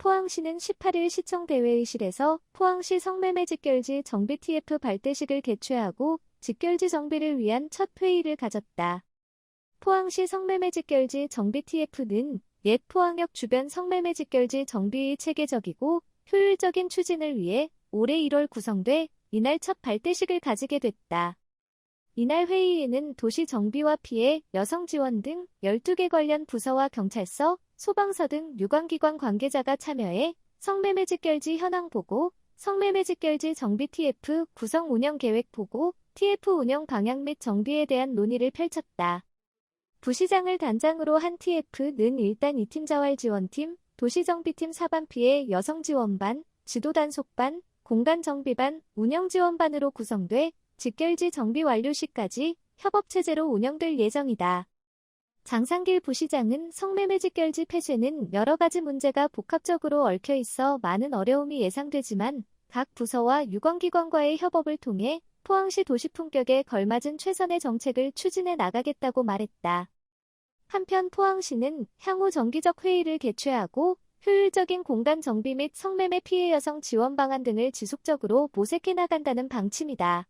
포항시는 18일 시청 대회의실에서 포항시 성매매 직결지 정비 TF 발대식을 개최하고 직결지 정비를 위한 첫 회의를 가졌다. 포항시 성매매 직결지 정비 TF는 옛 포항역 주변 성매매 직결지 정비의 체계적이고 효율적인 추진을 위해 올해 1월 구성돼 이날 첫 발대식을 가지게 됐다. 이날 회의에는 도시 정비와 피해, 여성 지원 등 12개 관련 부서와 경찰서, 소방서 등 유관기관 관계자가 참여해 성매매 직결지 현황 보고, 성매매 직결지 정비 TF 구성 운영 계획 보고, TF 운영 방향 및 정비에 대한 논의를 펼쳤다. 부시장을 단장으로 한 TF는 일단 2팀 자활 지원팀, 도시정비팀 사반 피해 여성 지원반, 지도 단속반, 공간 정비반, 운영 지원반으로 구성돼 직결지 정비 완료 시까지 협업체제로 운영될 예정이다. 장상길 부시장은 성매매 직결지 폐쇄는 여러 가지 문제가 복합적으로 얽혀 있어 많은 어려움이 예상되지만 각 부서와 유관기관과의 협업을 통해 포항시 도시 품격에 걸맞은 최선의 정책을 추진해 나가겠다고 말했다. 한편 포항시는 향후 정기적 회의를 개최하고 효율적인 공간 정비 및 성매매 피해 여성 지원 방안 등을 지속적으로 모색해 나간다는 방침이다.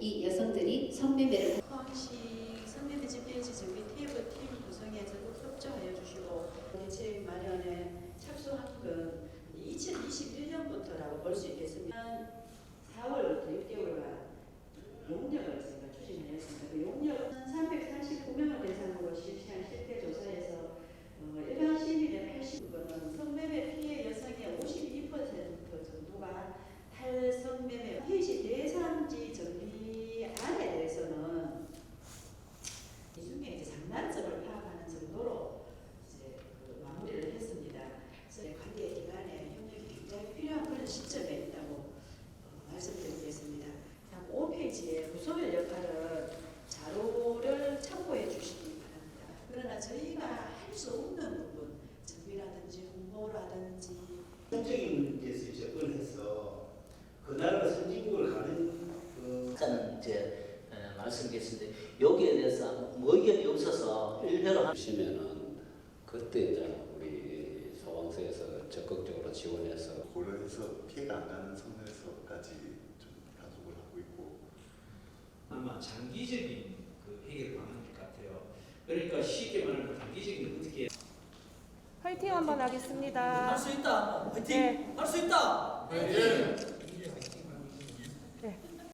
이 여성들이 성매매를 포항시 성매매 집회지 정비 TF 팀 구성에 적극 협조하여 주시고 대책 마련에 착수한 건 2021년부터라고 볼 수 있겠습니다. 4월부터 6개월간 용역을 했습니다. 그 용역은 349명을 대상으로 실시한 실태 조사에서 어, 일반 시민의 80%는 성매매 피해 여성의 52% 정도가 탈성매매 회시 대상지 정비 안에 대해서는 이 중에 이제 장단점을 파악하는 정도로 이제 그 마무리를 했습니다. 그래서 관계 기관의 협력이 굉장히 필요한 그런 시점에 있다고 어, 말씀드리겠습니다. 다음 5페이지에 구소별 역할은 자료를 참고해 주시기 바랍니다. 그러나 저희가 할 수 없는 부분, 정비라든지 홍보라든지 성적인 문제에서 접근해서 그 나라가 선진국을 가는 그 이제 에, 말씀드렸는데 여기에 대해서 뭐 의견이 없어서 일회로 한 보시면은 그때 이제 우리 적극적으로 지원해서 고려해서 피해가 안 가는 선에서까지 좀 단속을 하고 있고 아마 장기적인 그 해결 방안일 것 같아요. 그러니까 쉽게 말하면 단기적인 어떻게 화이팅 한번 하겠습니다. 할 수 있다. 화이팅. 네. 할 수 있다. 예.